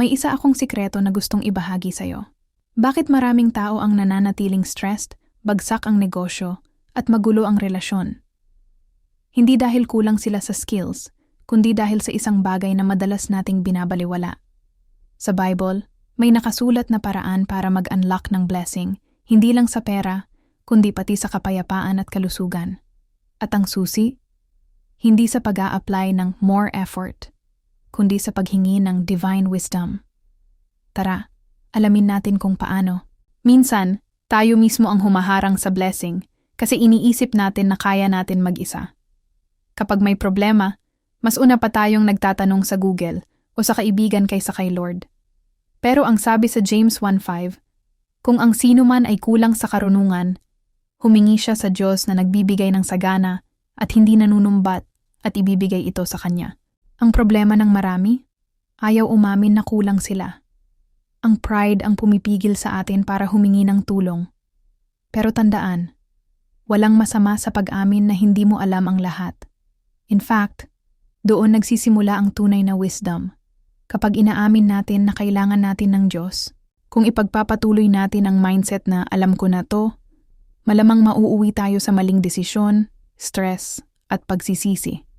May isa akong sikreto na gustong ibahagi sa'yo. Bakit maraming tao ang nananatiling stressed, bagsak ang negosyo, at magulo ang relasyon? Hindi dahil kulang sila sa skills, kundi dahil sa isang bagay na madalas nating binabaliwala. Sa Bible, may nakasulat na paraan para mag-unlock ng blessing, hindi lang sa pera, kundi pati sa kapayapaan at kalusugan. At ang susi? Hindi sa pag apply ng more effort, kundi sa paghingi ng divine wisdom. Tara, alamin natin kung paano. Minsan, tayo mismo ang humaharang sa blessing kasi iniisip natin na kaya natin mag-isa. Kapag may problema, mas una pa tayong nagtatanong sa Google o sa kaibigan kaysa kay Lord. Pero ang sabi sa James 1.5, kung ang sino man ay kulang sa karunungan, humingi siya sa Diyos na nagbibigay ng sagana at hindi nanunumbat at ibibigay ito sa Kanya. Ang problema ng marami, ayaw umamin na kulang sila. Ang pride ang pumipigil sa atin para humingi ng tulong. Pero tandaan, walang masama sa pag-amin na hindi mo alam ang lahat. In fact, doon nagsisimula ang tunay na wisdom. Kapag inaamin natin na kailangan natin ng Diyos, kung ipagpapatuloy natin ang mindset na alam ko na to, malamang mauuwi tayo sa maling desisyon, stress, at pagsisisi.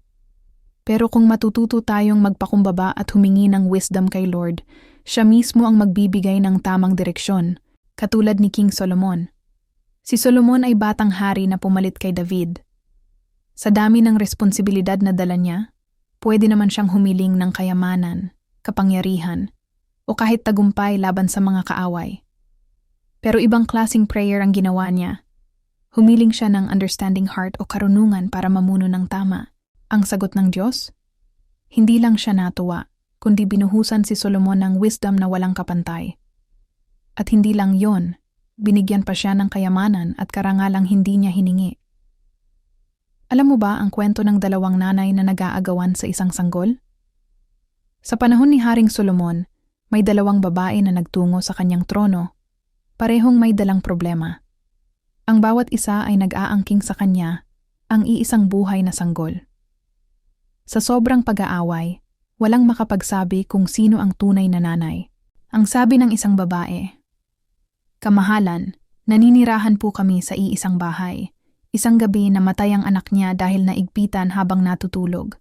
Pero kung matututo tayong magpakumbaba at humingi ng wisdom kay Lord, siya mismo ang magbibigay ng tamang direksyon, katulad ni King Solomon. Si Solomon ay batang hari na pumalit kay David. Sa dami ng responsibilidad na dala niya, pwede naman siyang humiling ng kayamanan, kapangyarihan, o kahit tagumpay laban sa mga kaaway. Pero ibang klasing prayer ang ginawa niya. Humiling siya ng understanding heart o karunungan para mamuno ng tama. Ang sagot ng Diyos? Hindi lang siya natuwa, kundi binuhusan si Solomon ng wisdom na walang kapantay. At hindi lang yon, binigyan pa siya ng kayamanan at karangalang hindi niya hiningi. Alam mo ba ang kwento ng dalawang nanay na nag-aagawan sa isang sanggol? Sa panahon ni Haring Solomon, may dalawang babae na nagtungo sa kanyang trono. Parehong may dalang problema. Ang bawat isa ay nag-aangking sa kanya ang iisang buhay na sanggol. Sa sobrang pag-aaway, walang makapagsabi kung sino ang tunay na nanay. Ang sabi ng isang babae, Kamahalan, naninirahan po kami sa iisang bahay. Isang gabi namatay ang anak niya dahil naigpitan habang natutulog.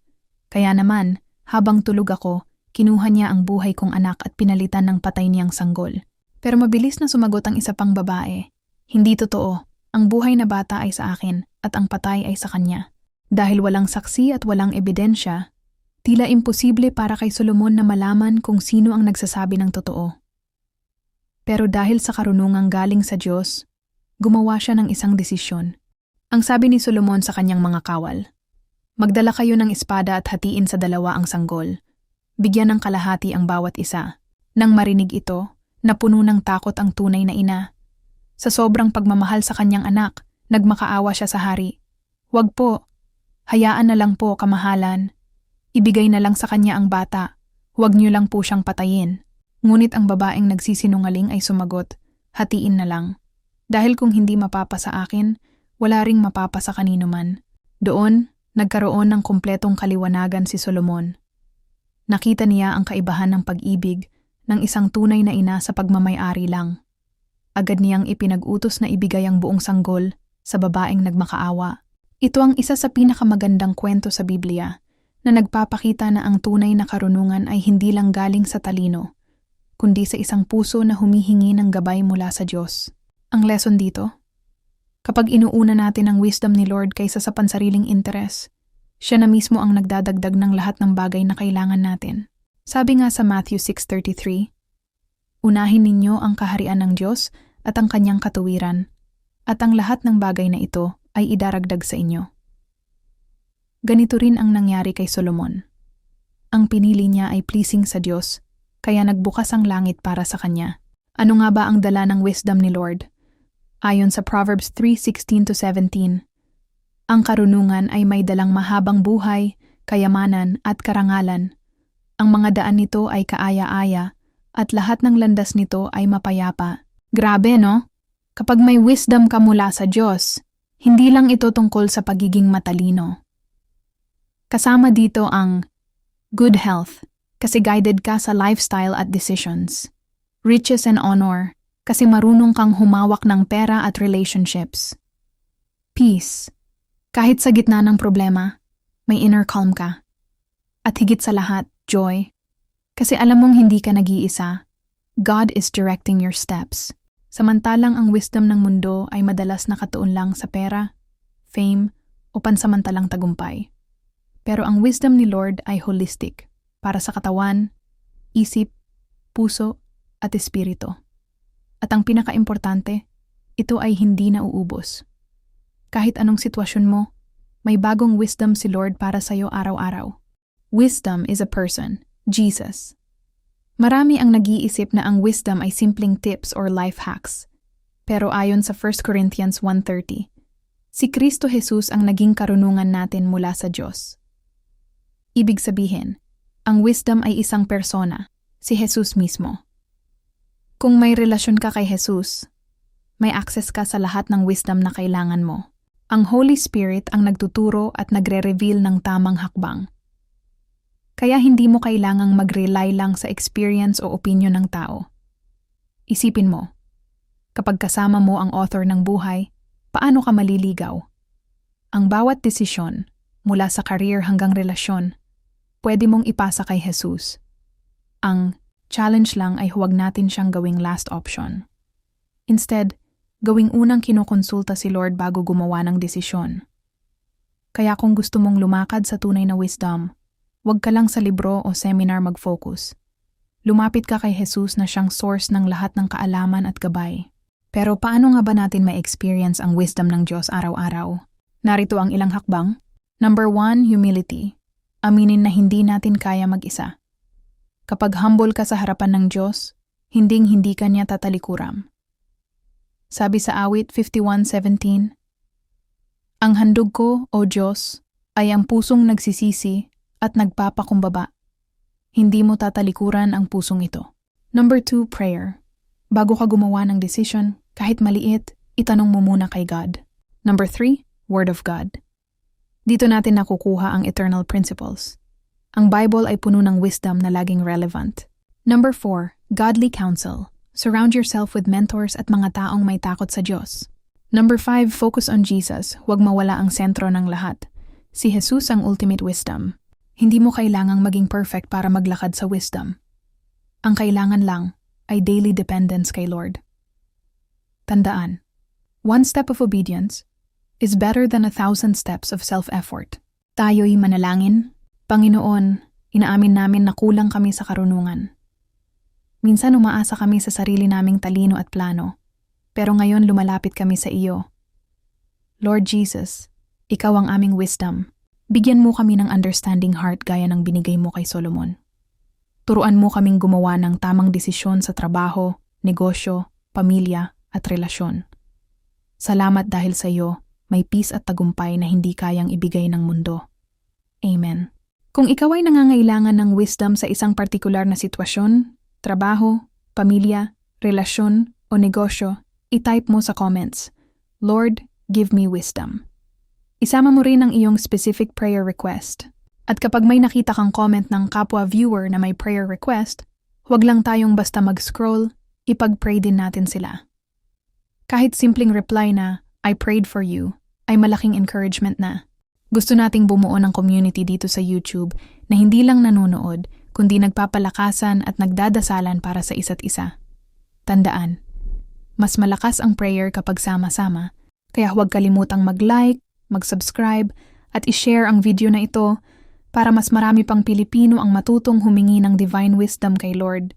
Kaya naman, habang tulog ako, Kinuha niya ang buhay kong anak at pinalitan ng patay niyang sanggol. Pero mabilis na sumagot ang isa pang babae. Hindi totoo. Ang buhay na bata ay sa akin at ang patay ay sa kanya. Dahil walang saksi at walang ebidensya, tila imposible para kay Solomon na malaman kung sino ang nagsasabi ng totoo. Pero dahil sa karunungang galing sa Diyos, gumawa siya ng isang desisyon. Ang sabi ni Solomon sa kanyang mga kawal, Magdala kayo ng espada at hatiin sa dalawa ang sanggol bigyan ng kalahati ang bawat isa. Nang marinig ito, napuno ng takot ang tunay na ina. Sa sobrang pagmamahal sa kanyang anak, nagmakaawa siya sa hari. Wag po, hayaan na lang po kamahalan. Ibigay na lang sa kanya ang bata. Huwag niyo lang po siyang patayin. Ngunit ang babaeng nagsisinungaling ay sumagot, hatiin na lang. Dahil kung hindi mapapa sa akin, wala ring mapapa sa kanino man. Doon, nagkaroon ng kumpletong kaliwanagan si Solomon. Nakita niya ang kaibahan ng pag-ibig ng isang tunay na ina sa pagmamayari lang. Agad niyang ipinag-utos na ibigay ang buong sanggol sa babaeng nagmakaawa. Ito ang isa sa pinakamagandang kwento sa Biblia na nagpapakita na ang tunay na karunungan ay hindi lang galing sa talino, kundi sa isang puso na humihingi ng gabay mula sa Diyos. Ang lesson dito? Kapag inuuna natin ang wisdom ni Lord kaysa sa pansariling interes, siya na mismo ang nagdadagdag ng lahat ng bagay na kailangan natin. Sabi nga sa Matthew 6.33, Unahin ninyo ang kaharian ng Diyos at ang kanyang katuwiran, at ang lahat ng bagay na ito ay idaragdag sa inyo. Ganito rin ang nangyari kay Solomon. Ang pinili niya ay pleasing sa Diyos, kaya nagbukas ang langit para sa kanya. Ano nga ba ang dala ng wisdom ni Lord? Ayon sa Proverbs 3:16-17, ang karunungan ay may dalang mahabang buhay, kayamanan at karangalan. Ang mga daan nito ay kaaya-aya at lahat ng landas nito ay mapayapa. Grabe no? Kapag may wisdom ka mula sa Diyos, hindi lang ito tungkol sa pagiging matalino. Kasama dito ang good health, kasi guided ka sa lifestyle at decisions. Riches and honor, kasi marunong kang humawak ng pera at relationships. Peace, kahit sa gitna ng problema, may inner calm ka. At higit sa lahat, joy, kasi alam mong hindi ka nag-iisa. God is directing your steps. Samantalang ang wisdom ng mundo ay madalas nakatuon lang sa pera, fame, o pansamantalang tagumpay. Pero ang wisdom ni Lord ay holistic, para sa katawan, isip, puso, at espiritu. At ang pinakaimportante, ito ay hindi nauubos. Kahit anong sitwasyon mo, may bagong wisdom si Lord para sa iyo araw-araw. Wisdom is a person, Jesus. Marami ang nag-iisip na ang wisdom ay simpleng tips or life hacks. Pero ayon sa 1 Corinthians 1.30, si Kristo Jesus ang naging karunungan natin mula sa Diyos. Ibig sabihin, ang wisdom ay isang persona, si Jesus mismo. Kung may relasyon ka kay Jesus, may access ka sa lahat ng wisdom na kailangan mo. Ang Holy Spirit ang nagtuturo at nagre-reveal ng tamang hakbang. Kaya hindi mo kailangang mag-rely lang sa experience o opinion ng tao. Isipin mo, kapag kasama mo ang author ng buhay, paano ka maliligaw? Ang bawat desisyon, mula sa career hanggang relasyon, pwede mong ipasa kay Jesus. Ang challenge lang ay huwag natin siyang gawing last option. Instead, gawing unang kinukonsulta si Lord bago gumawa ng desisyon. Kaya kung gusto mong lumakad sa tunay na wisdom, Huwag ka lang sa libro o seminar mag-focus. Lumapit ka kay Jesus na siyang source ng lahat ng kaalaman at gabay. Pero paano nga ba natin ma-experience ang wisdom ng Diyos araw-araw? Narito ang ilang hakbang. Number one, humility. Aminin na hindi natin kaya mag-isa. Kapag humble ka sa harapan ng Diyos, hinding-hindi ka niya tatalikuram. Sabi sa awit 51.17, Ang handog ko, O Diyos, ay ang pusong nagsisisi at nagpapakumbaba. Hindi mo tatalikuran ang pusong ito. Number two, prayer. Bago ka gumawa ng decision, kahit maliit, itanong mo muna kay God. Number three, Word of God. Dito natin nakukuha ang eternal principles. Ang Bible ay puno ng wisdom na laging relevant. Number four, godly counsel. Surround yourself with mentors at mga taong may takot sa Diyos. Number five, focus on Jesus. Huwag mawala ang sentro ng lahat. Si Jesus ang ultimate wisdom. Hindi mo kailangang maging perfect para maglakad sa wisdom. Ang kailangan lang ay daily dependence kay Lord. Tandaan, one step of obedience is better than a thousand steps of self-effort. Tayo'y manalangin, Panginoon, inaamin namin na kulang kami sa karunungan. Minsan umaasa kami sa sarili naming talino at plano, pero ngayon lumalapit kami sa iyo. Lord Jesus, Ikaw ang aming wisdom Bigyan mo kami ng understanding heart gaya ng binigay mo kay Solomon. Turuan mo kaming gumawa ng tamang desisyon sa trabaho, negosyo, pamilya at relasyon. Salamat dahil sa iyo, may peace at tagumpay na hindi kayang ibigay ng mundo. Amen. Kung ikaw ay nangangailangan ng wisdom sa isang partikular na sitwasyon, trabaho, pamilya, relasyon o negosyo, itype mo sa comments, Lord, give me wisdom. Isama mo rin ang iyong specific prayer request. At kapag may nakita kang comment ng kapwa viewer na may prayer request, huwag lang tayong basta mag-scroll, ipag-pray din natin sila. Kahit simpleng reply na, I prayed for you, ay malaking encouragement na. Gusto nating bumuo ng community dito sa YouTube na hindi lang nanonood, kundi nagpapalakasan at nagdadasalan para sa isa't isa. Tandaan, mas malakas ang prayer kapag sama-sama, kaya huwag kalimutang mag-like, mag-subscribe at i-share ang video na ito para mas marami pang Pilipino ang matutong humingi ng divine wisdom kay Lord.